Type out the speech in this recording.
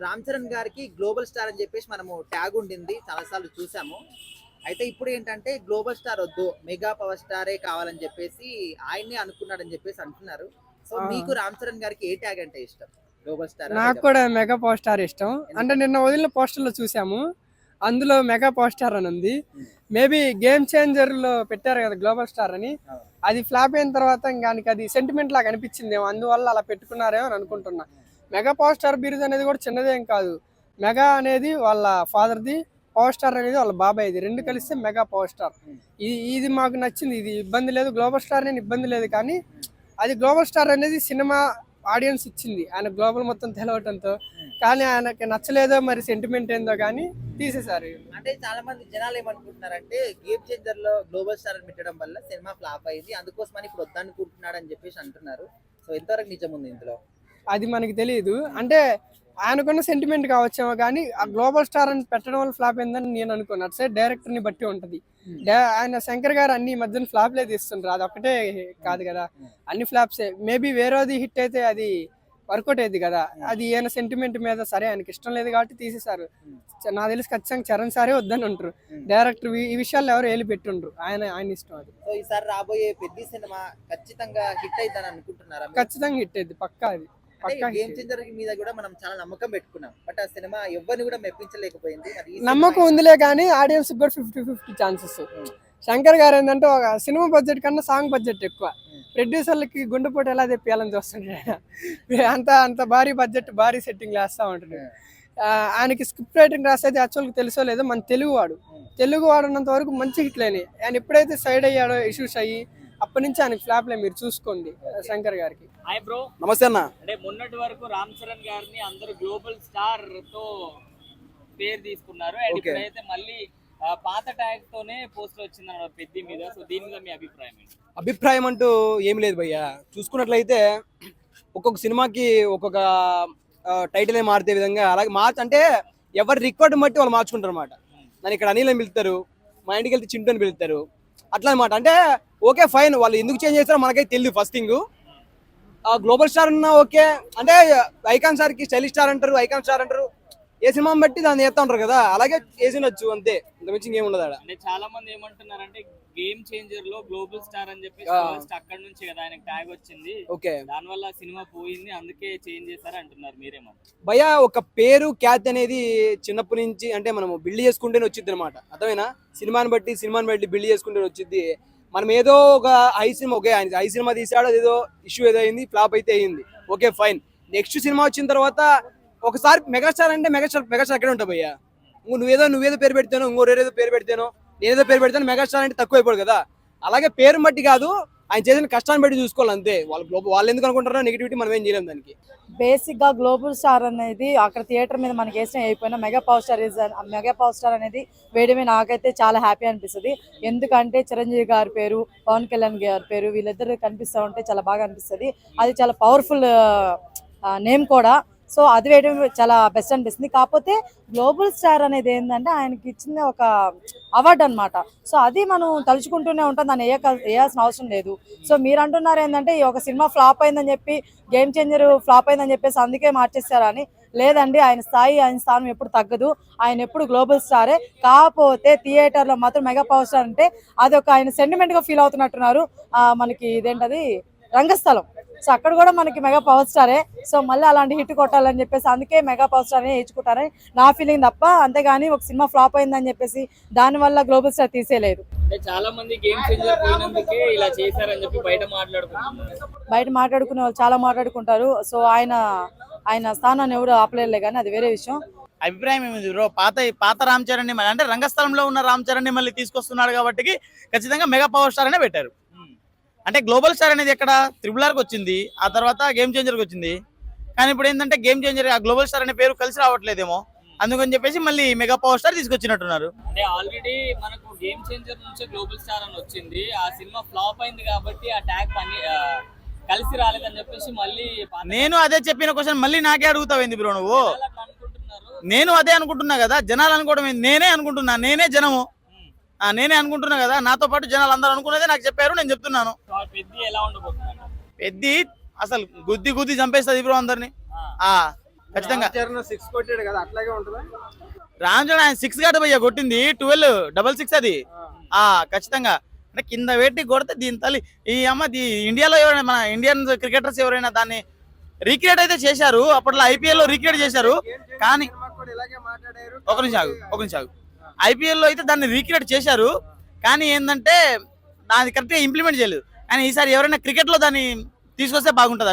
రామ్ చరణ్ గారికి global star అని చెప్పేసి మనము ట్యాగ్ ఉండింది. చాలాసార్లు చూసాము. అయితే ఇప్పుడు ఏంటంటే గ్లోబల్ స్టార్ వద్దు మెగా పవర్ స్టారే కావాలని చెప్పేసి ఆయన్నే అనుకున్నాడని చెప్పేసి అంటున్నారు. సో. మీకు రామ్ చరణ్ గారికి ఏ ట్యాగ్ అంటే ఇష్టం? Global star? నాకు కూడా మెగా పవర్ స్టార్ ఇష్టం. అంటే నిన్న వదిలిన పోస్టర్లో చూసాము. అందులో మెగా పవర్ స్టార్ అని ఉంది. మేబీ గేమ్ చేంజర్లో పెట్టారు కదా గ్లోబల్ స్టార్ అని. అది ఫ్లాప్ అయిన తర్వాత ఇంకానికి అది సెంటిమెంట్ లాగా అనిపించిందేమో. అందువల్ల అలా పెట్టుకున్నారేమో అని అనుకుంటున్నా. మెగా పవర్ స్టార్ బిరుదు అనేది కూడా చిన్నదేం కాదు. మెగా అనేది వాళ్ళ ఫాదర్ది పవర్ స్టార్ అనేది వాళ్ళ బాబాయ్ది. రెండు కలిస్తే మెగా పవర్ స్టార్. ఇది ఇది మాకు నచ్చింది. ఇది ఇబ్బంది లేదు. గ్లోబల్ స్టార్ నేను ఇబ్బంది లేదు కానీ అది గ్లోబల్ స్టార్ అనేది సినిమా ఆడియన్స్ ఇచ్చింది. ఆయన గ్లోబల్ మొత్తం తెలవటంతో. కానీ ఆయనకి నచ్చలేదో మరి సెంటిమెంట్ ఏందో కానీ తీసేశారు అంటే చాలా మంది జనాలు ఏమనుకుంటున్నారంటే గేమ్ చేంజర్లో గ్లోబల్ స్టార్ అని పెట్టడం వల్ల సినిమా ఫ్లాప్ అయింది. అందుకోసమని ఇప్పుడు వద్దనుకుంటున్నాడు అని చెప్పేసి అంటున్నారు. సో ఎంతవరకు నిజం ఉంది ఇందులో? అది మనకి తెలియదు అంటే ఆయనకున్న సెంటిమెంట్ కావచ్చేమో కానీ ఆ గ్లోబల్ స్టార్ అని పెట్టడం వల్ల ఫ్లాప్ అయిందని నేను అనుకోను. అటు సైడ్ డైరెక్టర్ని బట్టి ఉంటది. డా- ఆయన శంకర్ గారు అన్ని మధ్యన ఫ్లాప్లే తీస్తుంటారు అది ఒకటే కాదు కదా. అన్ని ఫ్లాప్సే మేబీ వేరేది హిట్ అయితే అది వర్కౌట్ అయ్యింది కదా. అది ఈయన సెంటిమెంట్ మీద సరే ఆయనకి ఇష్టం లేదు కాబట్టి తీసేశారు. నాకు తెలిసి ఖచ్చితంగా చరణ్ సారే వద్దని ఉంటారు. డైరెక్టర్ ఈ విషయాల్లో ఎవరు ఏలి పెట్టుండ్రు. ఆయన ఆయన ఇష్టం అది. సో ఈసారి రాబోయే పెద్ద సినిమా ఖచ్చితంగా హిట్ అయిద్దని అనుకుంటున్నారా? ఖచ్చితంగా హిట్ అయింది పక్కా అది. Game hit. చేంజర్ మీద కూడా మనం చాలా నమ్మకం పెట్టుకున్నాం. బట్ ఆ సినిమా ఎవరిని కూడా మెప్పించలేకపోయింది. నమ్మకం ఉందిలే కానీ ఆడియన్స్ కూడా ఫిఫ్టీ ఫిఫ్టీ ఛాన్సెస్. శంకర్ గారు ఏంటంటే ఒక సినిమా బడ్జెట్ కన్నా సాంగ్ బడ్జెట్ ఎక్కువ. ప్రొడ్యూసర్లకి గుండెపోటు ఎలా తెప్పియాలని చూస్తుంటాడు అంత అంత భారీ బడ్జెట్ భారీ సెట్టింగ్ వేస్తూ ఉంటాడు. ఆయనకి స్క్రిప్ట్ రైటింగ్ రాసేది యాక్చువల్గా తెలుసో లేదో మన తెలుగు వాడు తెలుగు వాడున్నంత వరకు మంచి హిట్లేని ఆయన ఎప్పుడైతే సైడ్ అయ్యాడో ఇష్యూస్ అయ్యి అప్పటి నుంచి ఆయనకి ఫ్లాప్లే మీరు చూసుకోండి శంకర్ గారికి. హాయ్ బ్రో నమస్తే అన్న. అంటే మొన్నటి వరకు రామ్ చరణ్ గారిని అందరూ గ్లోబల్ స్టార్తో పేరు తీసుకున్నారు. అండ్. ఇప్పుడైతే మళ్ళీ పాత ట్యాగ్ తోనే పోస్టర్ వచ్చింది అన్నమాట పెద్ద మీద. సో దీని మీద మీ అభిప్రాయం ఏంటి? అభిప్రాయం అంటూ ఏం లేదు భయ్య. చూసుకున్నట్లయితే ఒక్కొక్క సినిమాకి ఒక్కొక్క టైటిల్ మారుతే విధంగా అలాగే మార్చ్ అంటే ఎవరి రికార్డు బట్టి వాళ్ళు మార్చుకుంటారు అనమాట నన్ను ఇక్కడ అనిల్ అని పిలుస్తారు మా ఇంటికి వెళ్తే చింటూ అని పిలుస్తారు. అట్లా అనమాట అంటే ఓకే ఫైన్. వాళ్ళు ఎందుకు చేంజ్ చేస్తారో మనకైతే తెలియదు ఫస్ట్ థింగ్ గ్లోబల్ స్టార్ ఉన్నా ఓకే. అంటే ఐకాన్ స్టార్కి స్టైలిష్ స్టార్ అంటారు ఐకాన్ స్టార్ అంటారు. ఏ సినిమా బట్టి దాన్ని చేస్తా ఉంటారు కదా. అలాగే చేసినొచ్చు అంతే. ఇంత మించి ఇంకేం ఉండదు ఆడ. అంటే చాలా మంది ఏమంటున్నారంటే గేమ్ చేంజర్లో గ్లోబల్ స్టార్ అని చెప్పి. ఫస్ట్ అక్కడ నుంచి కదా ఆయనకు ట్యాగ్ వచ్చింది. ఓకే. దానివల్ల సినిమా పోయింది అందుకే చేంజ్ చేశారు అంటున్నారు మీరేమో. భయ ఒక పేరు ఖ్యాతి అనేది చిన్నప్పటి నుంచి అంటే మనం బిల్డ్ చేసుకుంటేనే వచ్చింది అనమాట అర్థమైనా సినిమాని బట్టి సినిమాని బట్టి బిల్డ్ చేసుకుంటే వచ్చింది మనం ఏదో ఒక ఐ సినిమా ఓకే ఆయన ఐ సినిమా తీసాడు ఏదో ఇష్యూ ఏదో అయింది ఫ్లాప్ అయితే అయింది. ఓకే ఫైన్ నెక్స్ట్ సినిమా వచ్చిన తర్వాత ఒకసారి మెగాస్టార్ అంటే మెగాస్టార్ మెగాస్టార్ ఎక్కడ ఉంటావు భయ్యా? ఇంకో నువ్వేదో నువ్వేదో పేరు పెడతాను ఇంకో ఏదో పేరు పెడతాను నేనేదో పేరు పెడితేనో మెగాస్టార్ అంటే తక్కువ అయిపోడు కదా. అలాగే పేరు బట్టి కాదు ఆయన చేసిన కష్టాన్ని బట్టి చూసుకోవాలి అంతే. వాళ్ళు గ్లోబల్ వాళ్ళు ఎందుకు అనుకుంటారో నెగిటివిటీ మనం ఏం చేయలేము దానికి. బేసిక్గా గ్లోబల్ స్టార్ అనేది అక్కడ థియేటర్ మీద మనకి వేసిన అయిపోయినా mega power star is mega power star అనేది వేయడమే నాకైతే చాలా హ్యాపీ అనిపిస్తుంది. ఎందుకంటే చిరంజీవి గారి పేరు పవన్ కళ్యాణ్ గారి పేరు వీళ్ళిద్దరు కనిపిస్తూ ఉంటే చాలా బాగా అనిపిస్తుంది. అది చాలా పవర్ఫుల్ నేమ్ కూడా. సో అది వేయడం చాలా బెస్ట్ అనిపిస్తుంది. కాకపోతే గ్లోబల్ స్టార్ అనేది ఏంటంటే ఆయనకి ఇచ్చిన ఒక అవార్డు అన్నమాట. సో అది మనం తలుచుకుంటూనే ఉంటాం. దాన్ని వేయక వేయాల్సిన అవసరం లేదు. సో మీరు అంటున్నారు ఏంటంటే ఈ ఒక సినిమా ఫ్లాప్ అయిందని చెప్పి గేమ్ చేంజర్ ఫ్లాప్ అయిందని చెప్పేసి అందుకే మార్చేస్తారని లేదండి. ఆయన స్థాయి ఆయన స్థానం ఎప్పుడు తగ్గదు. ఆయన ఎప్పుడు గ్లోబల్ స్టారే కాకపోతే థియేటర్లో మాత్రం మెగా పవర్ స్టార్ అంటే అది ఒక ఆయన సెంటిమెంట్గా ఫీల్ అవుతున్నట్టున్నారు. ఆ, మనకి ఇదేంటది? రంగస్థలం. సో అక్కడ కూడా మనకి మెగా పవర్ స్టారే. సో మళ్ళీ అలాంటి హిట్ కొట్టాలని చెప్పేసి అందుకే మెగా పవర్ స్టార్ ఎంచుకుంటారని నా ఫీలింగ్ తప్ప అంతేగాని ఒక సినిమా ఫ్లాప్ అయిందని చెప్పేసి దానివల్ల గ్లోబల్ స్టార్ తీసేయలేదు. అంటే చాలా మంది గేమ్ చేంజర్ పోయినందుకే ఇలా చేశారని చెప్పి బయట మాట్లాడుకుంటున్నారు. బయట మాట్లాడుకునే వాళ్ళు చాలా మాట్లాడుకుంటారు. సో ఆయన ఆయన స్థానాన్ని ఎవరు ఆపలేరులే కానీ అది వేరే విషయం. అభిప్రాయం ఏమిది బ్రో? పాత పాత రామ్ చరణ్ అంటే రంగస్థలంలో ఉన్న రామ్ చరణ్ మళ్ళీ తీసుకొస్తున్నాడు కాబట్టి ఖచ్చితంగా మెగా పవర్ స్టార్ అనే పెట్టారు. అంటే గ్లోబల్ స్టార్ అనేది ఎక్కడ త్రిబుల్ ఆర్కి వచ్చింది ఆ తర్వాత గేమ్ చేంజర్కి వచ్చింది. కానీ ఇప్పుడు ఏంటంటే గేమ్ చేంజర్ ఆ గ్లోబల్ స్టార్ అనే పేరు కలిసి రావట్లేదేమో. అందుకని చెప్పేసి మళ్ళీ మెగా పవర్ స్టార్ తీసుకొచ్చినట్టున్నారు. అంటే ఆల్రెడీ మనకు గేమ్ చేంజర్ నుంచి గ్లోబల్ స్టార్ అని వచ్చింది. ఆ సినిమా ఫ్లాప్ అయింది కాబట్టి ఆ ట్యాగ్ పని కలిసి రాలేదని చెప్పేసి మళ్ళీ నేను అదే చెప్పిన క్వశ్చన్ మళ్ళీ నాకే అడుగుతావు ఏంది బ్రో నువ్వు? నేను అదే అనుకుంటున్నా కదా జనాలు అనుకోవడం? నేనే అనుకుంటున్నా నేనే జనము. నేనే అనుకుంటున్నా కదా నాతో పాటు జనాలు అందరూ అనుకునేదే నాకు చెప్పారు నేను చెప్తున్నాను. పెద్ద అసలు గుద్ది గుద్ది చంపేస్తుంది బ్రో అందరిని. ఖచ్చితంగా. సిక్స్ కొట్టాడు కదా అట్లాగే ఉంటుందా? రామ్ చరణ్ ఆయన సిక్స్ కాదు భయ్య కొట్టింది ట్వెల్వ్ డబల్ సిక్స్ అది. ఆ. ఖచ్చితంగా. అంటే కింద పెట్టి కొడితే దీని తల్లి ఈ అమ్మ దీ ఇండియాలో ఎవరైనా మన ఇండియన్ క్రికెటర్స్ ఎవరైనా దాన్ని రీక్రియేట్ అయితే చేశారు అప్పట్లో ఐపీఎల్లో రీక్రియేట్ చేశారు? కానీ ఒక నిమిషం ఆగు ఒక నిమిషం ఆగు. ఐపీఎల్లో అయితే దాన్ని రీక్రియేట్ చేశారు. కానీ ఏంటంటే దాన్ని కరెక్ట్గా ఇంప్లిమెంట్ చేయలేదు. కానీ ఈసారి ఎవరైనా క్రికెట్లో దాన్ని తీసుకొస్తే బాగుంటుంది